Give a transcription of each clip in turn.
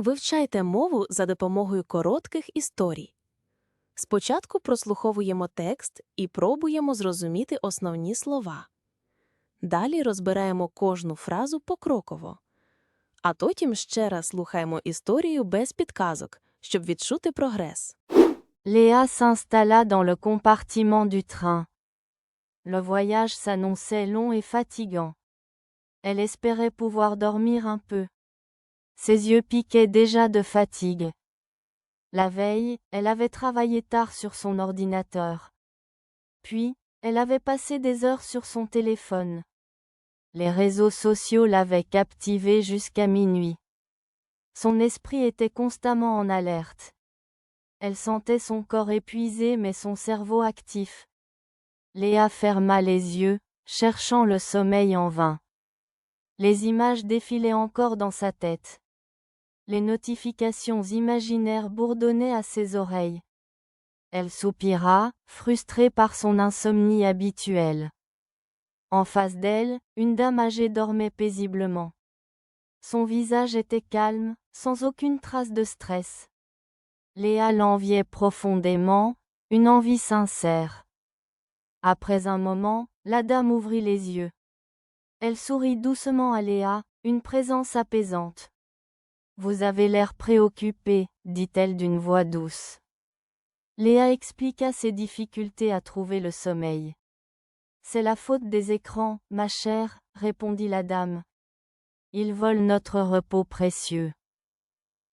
Вивчайте мову за допомогою коротких історій. Спочатку прослуховуємо текст і пробуємо зрозуміти основні слова. Далі розбираємо кожну фразу покроково. А потім ще раз слухаємо історію без підказок, щоб відчути прогрес. Léa s'installa dans le compartiment du train. Le voyage s'annonçait long et fatigant. Elle espérait pouvoir dormir un peu. Ses yeux piquaient déjà de fatigue. La veille, elle avait travaillé tard sur son ordinateur. Puis, elle avait passé des heures sur son téléphone. Les réseaux sociaux l'avaient captivée jusqu'à minuit. Son esprit était constamment en alerte. Elle sentait son corps épuisé mais son cerveau actif. Léa ferma les yeux, cherchant le sommeil en vain. Les images défilaient encore dans sa tête. Les notifications imaginaires bourdonnaient à ses oreilles. Elle soupira, frustrée par son insomnie habituelle. En face d'elle, une dame âgée dormait paisiblement. Son visage était calme, sans aucune trace de stress. Léa l'enviait profondément, une envie sincère. Après un moment, la dame ouvrit les yeux. Elle sourit doucement à Léa, une présence apaisante. Vous avez l'air préoccupé, dit-elle d'une voix douce. Léa expliqua ses difficultés à trouver le sommeil. C'est la faute des écrans, ma chère, répondit la dame. Ils volent notre repos précieux.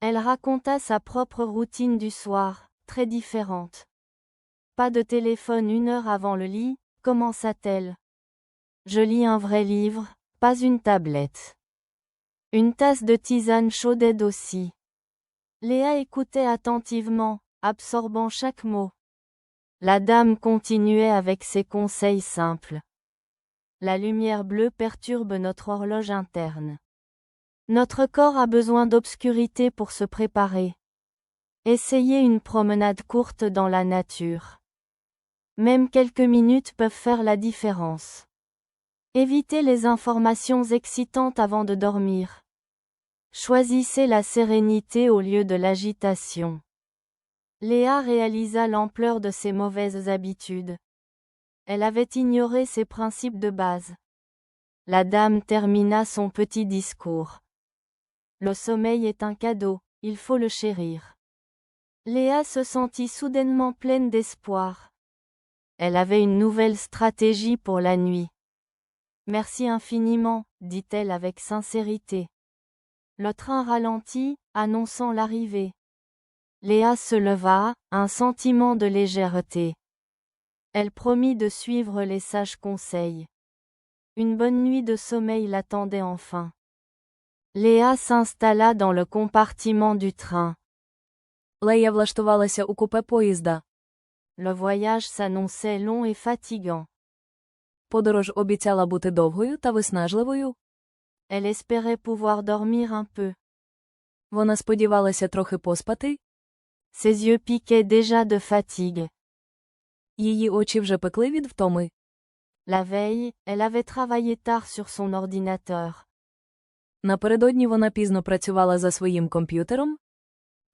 Elle raconta sa propre routine du soir, très différente. Pas de téléphone une heure avant le lit, commença-t-elle. Je lis un vrai livre, pas une tablette. Une tasse de tisane chaude aide aussi. Léa écoutait attentivement, absorbant chaque mot. La dame continuait avec ses conseils simples. La lumière bleue perturbe notre horloge interne. Notre corps a besoin d'obscurité pour se préparer. Essayez une promenade courte dans la nature. Même quelques minutes peuvent faire la différence. Évitez les informations excitantes avant de dormir. Choisissez la sérénité au lieu de l'agitation. Léa réalisa l'ampleur de ses mauvaises habitudes. Elle avait ignoré ses principes de base. La dame termina son petit discours. Le sommeil est un cadeau, il faut le chérir. Léa se sentit soudainement pleine d'espoir. Elle avait une nouvelle stratégie pour la nuit. Merci infiniment, dit-elle avec sincérité. Le train ralentit, annonçant l'arrivée. Léa se leva, un sentiment de légèreté. Elle promit de suivre les sages conseils. Une bonne nuit de sommeil l'attendait enfin. Léa s'installa dans le compartiment du train. Лея влаштувалася у купе поїзда. Le voyage s'annonçait long et fatigant. Подорож обіцяла бути довгою та виснажливою. Elle espérait pouvoir dormir un peu. Вона сподівалася трохи поспати, Ses yeux piquaient déjà de fatigue. її очі вже пекли від втоми. La veille, elle avait travaillé tard sur son ordinateur. Напередодні вона пізно працювала за своїм комп'ютером,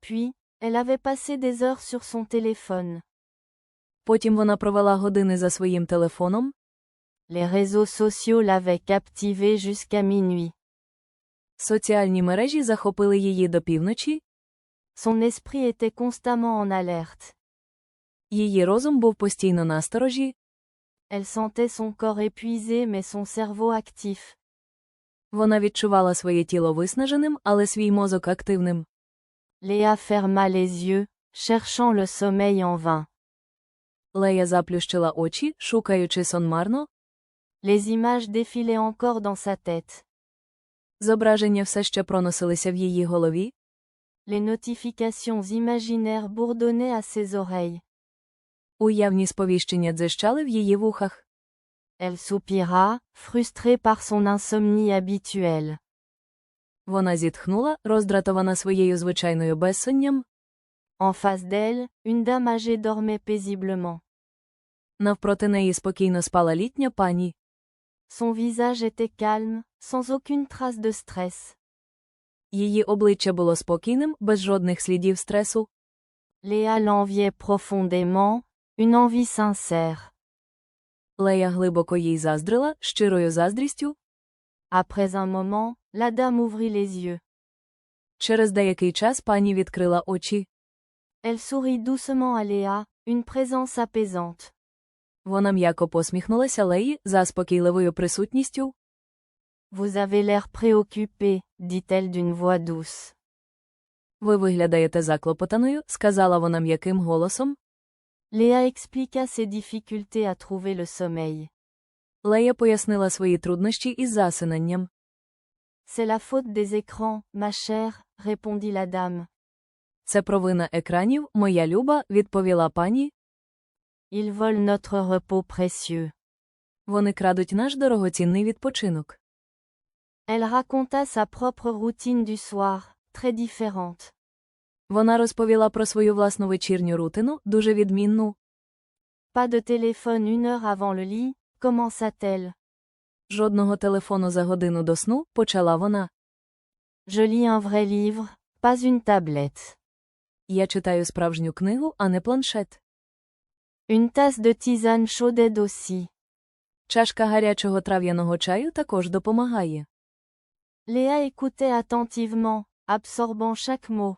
Puis, elle avait passé des heures sur son téléphone. потім вона провела години за своїм телефоном, Les réseaux sociaux l'avaient captivée jusqu'à minuit. соціальні мережі захопили її до півночі, Son esprit était constamment en alerte. її розум був постійно насторожі, Elle sentait son corps épuisé mais son cerveau actif. вона відчувала своє тіло виснаженим, але свій мозок активним. Léa ferma les yeux, cherchant le sommeil en vain. Лея заплющила очі, шукаючи сон марно, Les images défilaient encore dans sa tête. зображення все ще проносилися в її голові, Les notifications imaginaires bourdonnaient à ses oreilles. уявні сповіщення дзищали в її вухах. Elle soupira, frustrée par son insomnie habituelle. Вона зітхнула, роздратована своєю звичайною безсонням, En face d'elle, une dame âgée dormait paisiblement. навпроти неї спокійно спала літня пані. Son visage était calme, sans aucune trace de stress. Її обличчя було спокійним, без жодних слідів стресу. Léa l'enviait profondément, une envie sincère. Лея глибоко їй заздрила, щирою заздрістю. Après un moment, la dame ouvrit les yeux. Через деякий час пані відкрила очі. Elle sourit doucement à Léa, une présence apaisante. Вона м'яко посміхнулася Леї заспокійливою присутністю. Vous avez l'air préoccupé, dit-elle d'une voix douce. Ви виглядаєте заклопотаною, сказала вона м'яким голосом. Léa expliqua ses difficultés à trouver le sommeil. Лея пояснила свої труднощі із засинанням. C'est la faute des écrans, ma chère, répondit la dame. Це провина екранів, моя люба, відповіла пані. Ils volent notre repos précieux. Вони крадуть наш дорогоцінний відпочинок. Elle raconta sa propre routine du soir, très différente. Вона розповіла про свою власну вечірню рутину, дуже відмінну. Pas de téléphone une heure avant le lit, commença-t-elle. Жодного телефону за годину до сну, почала вона. Je lis un vrai livre, pas une tablette. Я читаю справжню книгу, а не планшет. Une tasse de tisane chaude aide aussi. Чашка гарячого трав'яного чаю також допомагає. Léa écoutait attentivement, absorbant chaque mot.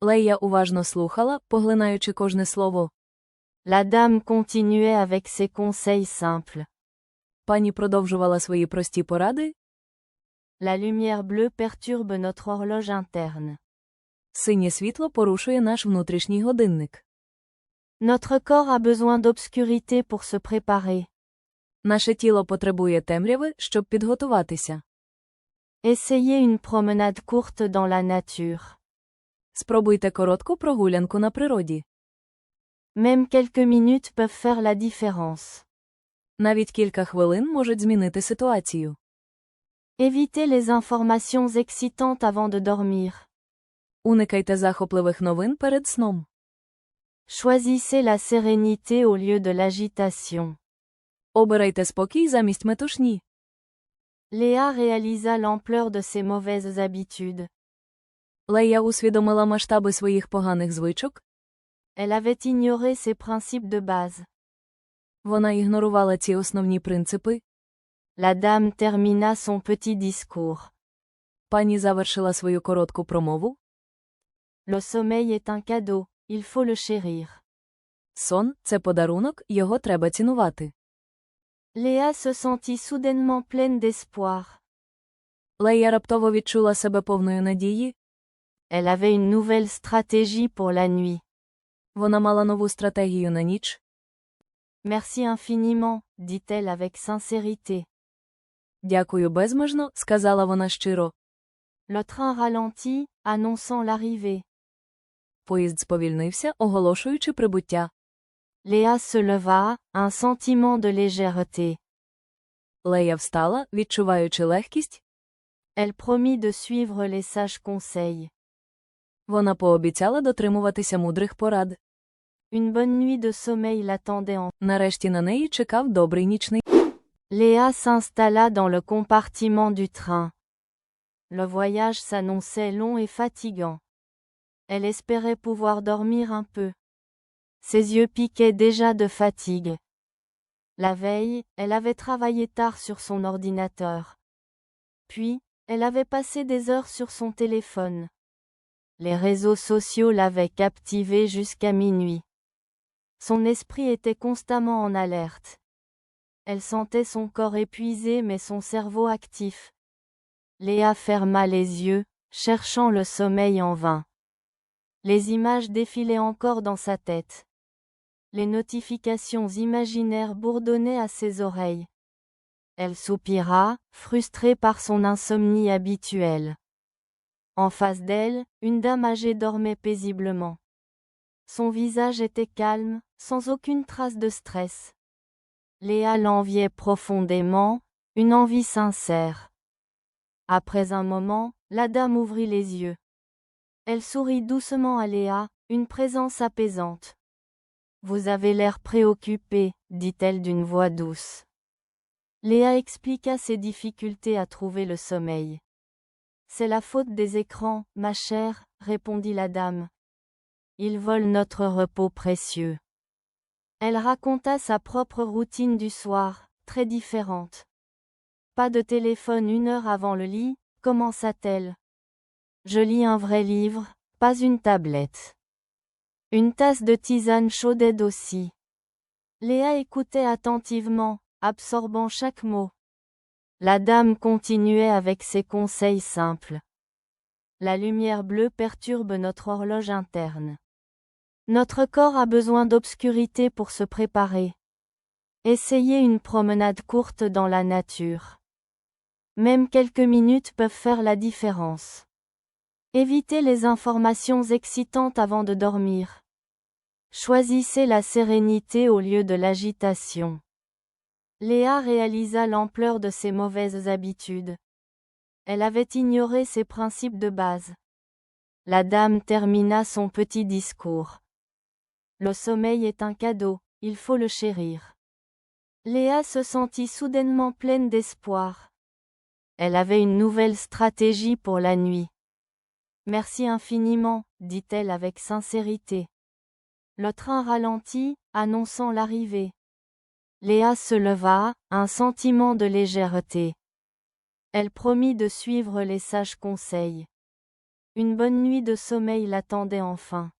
Лея уважно слухала, поглинаючи кожне слово. La dame continuait avec ses conseils simples. Пані продовжувала свої прості поради. La lumière bleue perturbe notre horloge interne. Синє світло порушує наш внутрішній годинник. Notre corps a besoin d'obscurité pour se préparer. Наше тіло потребує темряви, щоб підготуватися. Essayez une promenade courte dans la nature. Спробуйте коротку прогулянку на природі. Même quelques minutes peuvent faire la différence. Навіть кілька хвилин можуть змінити ситуацію. Évitez les informations excitantes avant de dormir. Уникайте захопливих новин перед сном. Choisissez la sérénité au lieu de l'agitation. Обирайте спокій замість метушні. Léa réalisa l'ampleur de ses mauvaises habitudes. Лея усвідомила масштаби своїх поганих звичок. Elle avait ignoré ses principes de base. Вона ігнорувала ці основні принципи. La dame termina son petit discours. Пані завершила свою коротку промову. Le sommeil est un cadeau, il faut le chérir. Сон це подарунок, його треба цінувати. Léa se sentit soudainement pleine d'espoir. Лея раптово відчула себе повною надії. Elle avait une nouvelle stratégie pour la nuit. Вона мала нову стратегію на ніч. Merci infiniment, dit-elle avec sincérité. Дякую безмежно, сказала вона щиро. Le train ralentit, annonçant l'arrivée. Поїзд сповільнився, оголошуючи прибуття. Léa se leva, un sentiment de légèreté. Лея встала, відчуваючи легкість. Elle promit de suivre les sages conseils. Вона пообіцяла дотримуватися мудрих порад. Une bonne nuit de sommeil l'attendait en. Нарешті на неї чекав добрий нічний. Léa s'installa dans le compartiment du train. Le voyage s'annonçait long et fatigant. Elle espérait pouvoir dormir un peu. Ses yeux piquaient déjà de fatigue. La veille, elle avait travaillé tard sur son ordinateur. Puis, elle avait passé des heures sur son téléphone. Les réseaux sociaux l'avaient captivée jusqu'à minuit. Son esprit était constamment en alerte. Elle sentait son corps épuisé mais son cerveau actif. Léa ferma les yeux, cherchant le sommeil en vain. Les images défilaient encore dans sa tête. Les notifications imaginaires bourdonnaient à ses oreilles. Elle soupira, frustrée par son insomnie habituelle. En face d'elle, une dame âgée dormait paisiblement. Son visage était calme, sans aucune trace de stress. Léa l'enviait profondément, une envie sincère. Après un moment, la dame ouvrit les yeux. Elle sourit doucement à Léa, une présence apaisante. Vous avez l'air préoccupé, dit-elle d'une voix douce. Léa expliqua ses difficultés à trouver le sommeil. C'est la faute des écrans, ma chère, répondit la dame. Ils volent notre repos précieux. Elle raconta sa propre routine du soir, très différente. Pas de téléphone une heure avant le lit, commença-t-elle. Je lis un vrai livre, pas une tablette. Une tasse de tisane chaude aide aussi. Léa écoutait attentivement, absorbant chaque mot. La dame continuait avec ses conseils simples. La lumière bleue perturbe notre horloge interne. Notre corps a besoin d'obscurité pour se préparer. Essayez une promenade courte dans la nature. Même quelques minutes peuvent faire la différence. Évitez les informations excitantes avant de dormir. Choisissez la sérénité au lieu de l'agitation. Léa réalisa l'ampleur de ses mauvaises habitudes. Elle avait ignoré ses principes de base. La dame termina son petit discours. Le sommeil est un cadeau, il faut le chérir. Léa se sentit soudainement pleine d'espoir. Elle avait une nouvelle stratégie pour la nuit. Merci infiniment, dit-elle avec sincérité. Le train ralentit, annonçant l'arrivée. Léa se leva, un sentiment de légèreté. Elle promit de suivre les sages conseils. Une bonne nuit de sommeil l'attendait enfin.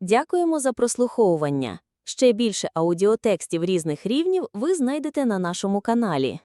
Дякуємо за прослуховування. Ще більше аудіотекстів різних рівнів ви знайдете на нашому каналі.